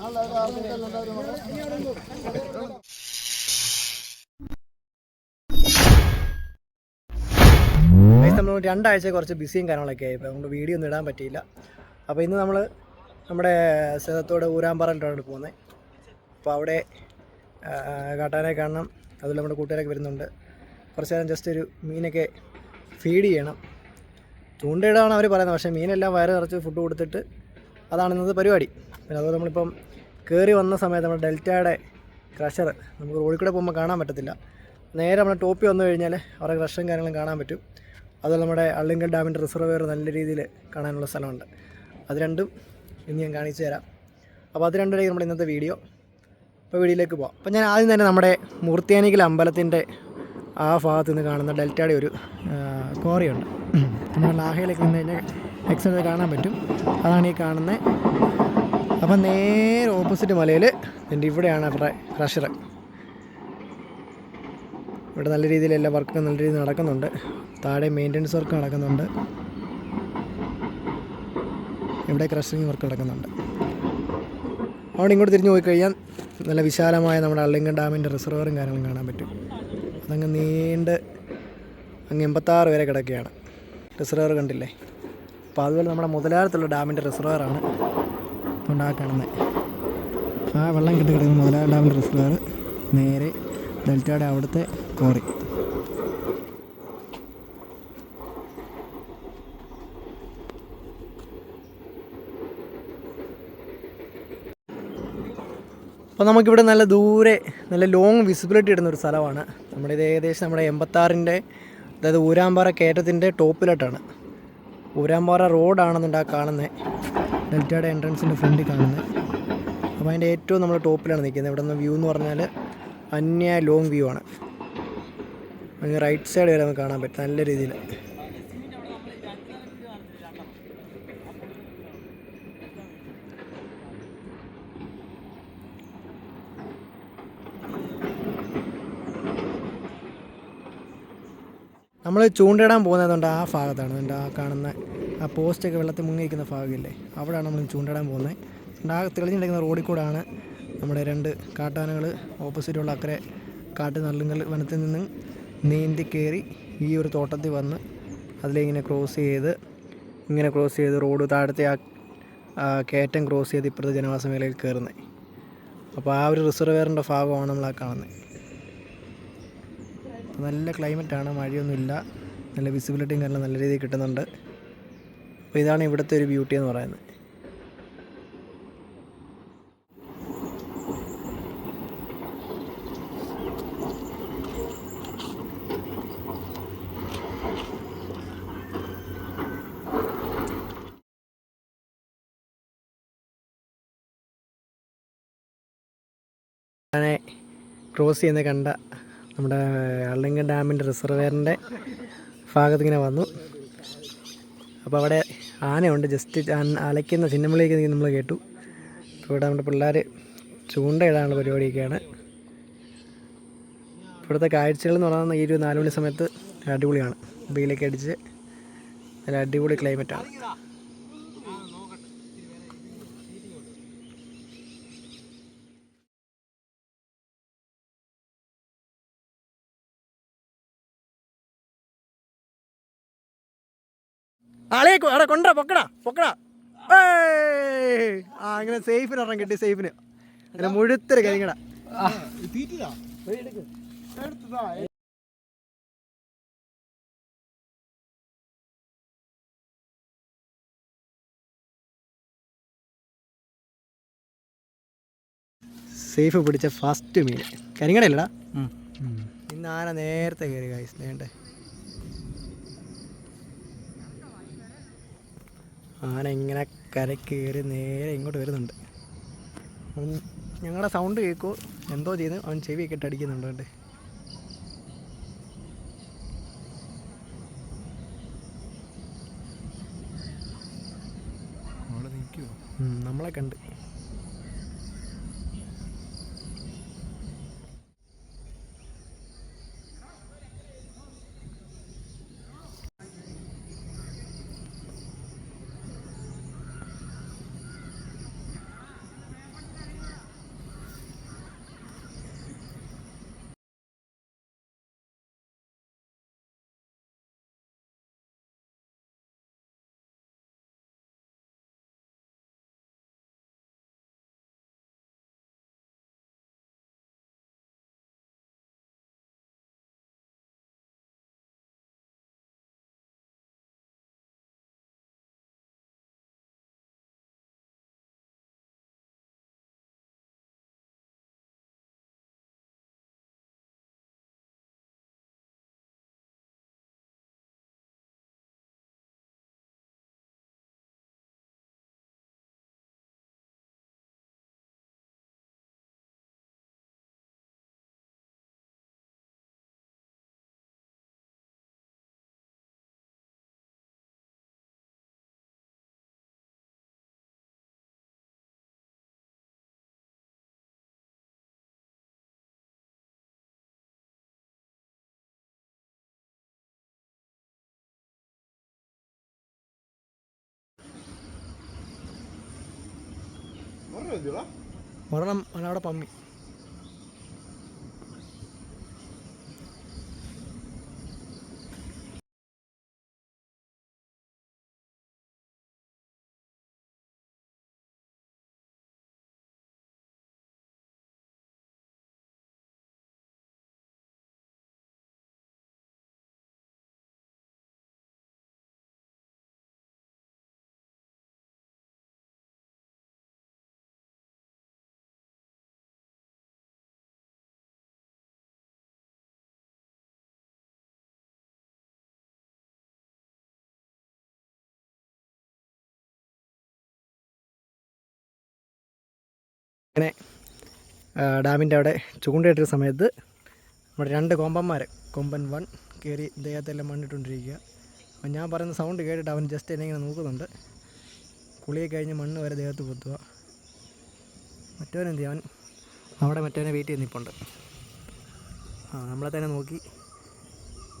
നമ്മൾ രണ്ടാഴ്ച കുറച്ച് ബിസിയും കാര്യങ്ങളൊക്കെ ആയി. അപ്പോൾ നമുക്ക് വീഡിയോ ഒന്നും ഇടാൻ പറ്റിയില്ല. അപ്പോൾ ഇന്ന് നമ്മൾ നമ്മുടെ സ്ഥലത്തോട് ഊരാമ്പാറയിലോട്ടാണ് പോകുന്നത്. അപ്പോൾ അവിടെ കാട്ടാനെ കാണണം. അതുപോലെ നമ്മുടെ കൂട്ടുകാരൊക്കെ വരുന്നുണ്ട്. കുറച്ച് നേരം ജസ്റ്റ് ഒരു മീനൊക്കെ ഫീഡ് ചെയ്യണം. ചൂണ്ടയിടാണ് അവർ പറയുന്നത്. പക്ഷേ മീനെല്ലാം വയറ് നിറച്ച് ഫുഡ് കൊടുത്തിട്ട് അതാണ് ഇന്നത്തെ പരിപാടി. പിന്നെ അതുപോലെ നമ്മളിപ്പം കയറി വന്ന സമയത്ത് നമ്മുടെ ഡെൽറ്റയുടെ ക്രഷർ നമുക്ക് റോഡിൽ കൂടെ പോകുമ്പോൾ കാണാൻ പറ്റത്തില്ല. നേരെ നമ്മുടെ ടോപ്പി വന്നു കഴിഞ്ഞാൽ അവരുടെ ക്രഷറും കാര്യങ്ങളും കാണാൻ പറ്റും. അതുപോലെ നമ്മുടെ അള്ളിങ്കൽ ഡാമിന്റെ റിസർവെയർ നല്ല രീതിയിൽ കാണാനുള്ള സ്ഥലമുണ്ട്. അത് രണ്ടും ഇനി ഞാൻ കാണിച്ചു തരാം. അപ്പോൾ അത് രണ്ടിടയിൽ നമ്മുടെ ഇന്നത്തെ വീഡിയോ. അപ്പോൾ വീഡിയോയിലേക്ക് പോകാം അപ്പോൾ ഞാൻ ആദ്യം തന്നെ നമ്മുടെ മൂർത്തിയാനിക്കൽ അമ്പലത്തിന്റെ ആ ഭാഗത്ത് നിന്ന് കാണുന്ന ഡെൽറ്റയുടെ ഒരു കോറിയുണ്ട് നമ്മുടെ ലാഹയിലേക്ക് നിന്ന് കഴിഞ്ഞാൽ എക്സൽ കാണാൻ പറ്റും. അതാണ് ഈ കാണുന്നത് അപ്പം നേരെ ഓപ്പോസിറ്റ് മലയിൽ എന്റെ ഇവിടെയാണ് അവരുടെ ക്രഷർ ഇവിടെ നല്ല രീതിയിൽ എല്ലാ വർക്കും നല്ല രീതിയിൽ നടക്കുന്നുണ്ട്. താഴെ മെയിന്റനൻസ് വർക്ക് നടക്കുന്നുണ്ട്. ഇവിടെ ക്രഷറിങ് വർക്ക് നടക്കുന്നുണ്ട്. അവിടെ ഇങ്ങോട്ട് തിരിഞ്ഞു പോയി കഴിഞ്ഞാൽ നല്ല വിശാലമായ നമ്മുടെ അള്ളിങ്കൻ ഡാമിന്റെ റിസർവറും കാര്യങ്ങളും കാണാൻ പറ്റും. അതങ്ങ് നീണ്ട് അങ്ങ് എൺപത്താറ് വരെ കിടക്കുകയാണ്. റിസർവർ കണ്ടില്ലേ? അപ്പോൾ അതുപോലെ നമ്മുടെ മുതലാരത്തുള്ള ഡാമിന്റെ റിസർവറാണ് അതുകൊണ്ട് ആ കാണുന്നത് ആ വെള്ളം കിട്ടി കിടക്കുന്ന മുതലാ ഡാം റിസർവർ നേരെ ഡെൽറ്റയുടെ അവിടുത്തെ കോറി. അപ്പോൾ നമുക്കിവിടെ നല്ല ദൂരെ നല്ല ലോങ് വിസിബിലിറ്റി ഇടുന്ന ഒരു സ്ഥലമാണ്. നമ്മുടെ ഇത് ഏകദേശം നമ്മുടെ എൺപത്താറിന്റെ അതായത് ഊരാമ്പാറ കയറ്റത്തിന്റെ ടോപ്പിലോട്ടാണ്. ഊരാമ്പാറ റോഡാണെന്നുണ്ട് ആ കാണുന്നത്. ഡെൽറ്റയുടെ എൻട്രൻസിന്റെ ഫ്രണ്ടിൽ കാണുന്നത്. അപ്പോൾ അതിന്റെ ഏറ്റവും നമ്മൾ ടോപ്പിലാണ് നിൽക്കുന്നത്. ഇവിടെ നിന്ന് വ്യൂ എന്ന് പറഞ്ഞാൽ അന്യ ലോങ് വ്യൂ ആണ്. അങ്ങ് റൈറ്റ് സൈഡ് വരെ നമുക്ക് കാണാൻ പറ്റും. നല്ല രീതിയിൽ. നമ്മൾ ചൂണ്ടയിടാൻ പോകുന്നതുകൊണ്ട് ആ ഭാഗത്താണ്. ആ കാണുന്ന ആ പോസ്റ്റൊക്കെ വെള്ളത്തിൽ മുങ്ങിയിരിക്കുന്ന ഭാഗമില്ലേ? അവിടെയാണ് നമ്മൾ ചൂണ്ടയിടാൻ പോകുന്നത്. ആ തെളിഞ്ഞിരിക്കുന്ന റോഡിൽ കൂടാണ് നമ്മുടെ രണ്ട് കാട്ടാനകൾ. ഓപ്പോസിറ്റുള്ള അക്കരെ കാട്ട് നല്ലുങ്കൽ വനത്തിൽ നിന്ന് നീന്തി കയറി ഈ ഒരു തോട്ടത്തിൽ വന്ന് അതിലിങ്ങനെ ക്രോസ് ചെയ്ത് ഇങ്ങനെ ക്രോസ് ചെയ്ത് റോഡ് താഴത്തെ ആ കയറ്റം ക്രോസ് ചെയ്ത് ഇപ്പുറത്തെ ജനവാസ മേഖലയിൽ കയറുന്നത്. അപ്പോൾ ആ ഒരു റിസർവെയറിന്റെ ഭാഗമാണ് നമ്മൾ ആ കാണുന്നത്. നല്ല ക്ലൈമറ്റാണ് മഴയൊന്നുമില്ല. നല്ല വിസിബിലിറ്റിയും കാരണം നല്ല രീതിയിൽ കിട്ടുന്നുണ്ട്. അപ്പോൾ ഇതാണ് ഇവിടുത്തെ ഒരു ബ്യൂട്ടി എന്ന് പറയുന്നത്. ക്രോസ് ചെയ്യുന്ന കണ്ട നമ്മുടെ അള്ളിങ്കൽ ഡാമിന്റെ റിസർവെയറിന്റെ ഭാഗത്ത് ഇങ്ങനെ വന്നു. അപ്പോൾ അവിടെ ആനയുണ്ട്. ജസ്റ്റ് അലയ്ക്കുന്ന സിനിമയിലേക്ക് നമ്മൾ കേട്ടു. ഇവിടെ നമ്മുടെ പിള്ളേർ ചൂണ്ടയിടാനുള്ള പരിപാടിയൊക്കെയാണ്. ഇവിടുത്തെ കാഴ്ചകൾ എന്ന് പറയുന്നത് ഈ ഒരു നാല് മണി സമയത്ത് അടിപൊളിയാണ്. വെയിലൊക്കെ അടിച്ച് നല്ല അടിപൊളി ക്ലൈമറ്റാണ് ആളെ അവിടെ കൊണ്ടാ പൊക്കടാ പൊക്കടാ! ആ അങ്ങനെ സേഫിന് ഒരെണ്ണം കിട്ടി സേഫിന് അങ്ങനെ മുഴുത്തൊരു കരിങ്ങട സേഫ് പിടിച്ച ഫസ്റ്റ് മീൻ. കരിങ്ങടയല്ലടാ ഇന്ന് ആന നേരത്തെ കയറി കായ്സ് നേണ്ടേ ആന ഇങ്ങനെ കര കയറി നേരെ ഇങ്ങോട്ട് വരുന്നുണ്ട്. അവൻ ഞങ്ങളുടെ സൗണ്ട് കേൾക്കുമോ എന്തോ ചെയ്ത് അവൻ ചെവിയൊക്കെ ഇട്ട് അടിക്കുന്നുണ്ട് കണ്ട്. ഉം, നമ്മളെ കണ്ട്. ഒരെണ്ണം അവിടെ പമ്മി. അങ്ങനെ ഡാമിന്റെ അവിടെ ചൂണ്ടയിട്ടൊരു സമയത്ത് നമ്മുടെ രണ്ട് കൊമ്പന്മാർ കൊമ്പൻ വൺ കയറി ദേഹത്തെല്ലാം മണ്ണിട്ടുകൊണ്ടിരിക്കുക. അപ്പം ഞാൻ പറയുന്ന സൗണ്ട് കേട്ടിട്ട് അവൻ ജസ്റ്റ് എന്നെ ഇങ്ങനെ നോക്കുന്നുണ്ട്. കുളിയെ കഴിഞ്ഞ് മണ്ണ് വരെ ദേഹത്ത് പൊത്തുക. മറ്റവനെന്ത് അവൻ അവിടെ മറ്റവനെ വെയിറ്റ് ചെയ്ത് നിൽപ്പുണ്ട്. ആ നമ്മളെ തന്നെ നോക്കി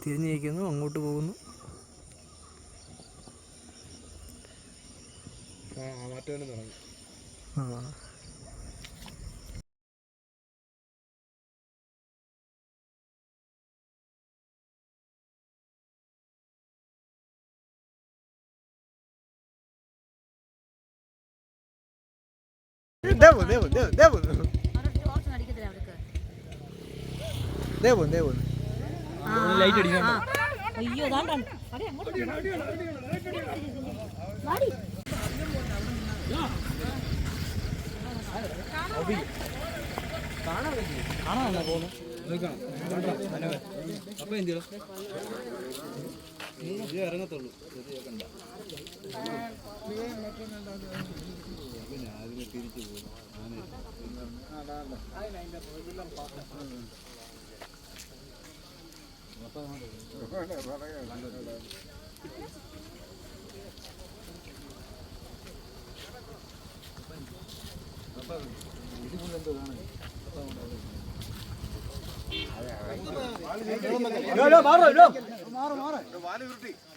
തിരിഞ്ഞിരിക്കുന്നു അങ്ങോട്ട് പോകുന്നു. ആ ദേവു ദേവു ദേവു ദേവു ദേവു ദേവു ലൈറ്റ് അടിക്കാൻ അയ്യോ അതാണ്ടാണ് കാണാനല്ല പോകുന്നു അപ്പൊ എന്ത് ഇറങ്ങത്തുള്ളൂ ഓ മാറോ മാറോ അതെ വരും.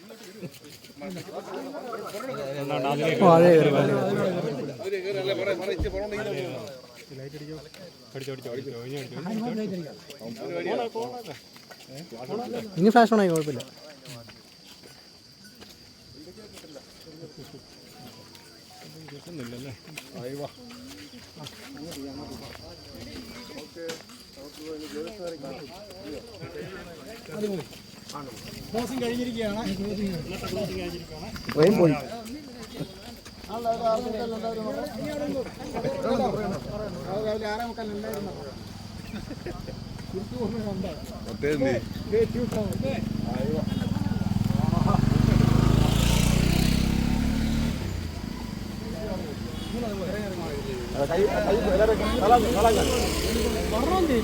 ഇനി ഫ്ലാഷ് ഓണായി കുഴപ്പമില്ല. ക്ലോസിംഗ് കഴിഞ്ഞിരിക്കുകയാണ്. ട്രെയിൻ പോയി. രാവിലെ ആറാമക്കല്ലുണ്ടായിരുന്നു വരണോന്തി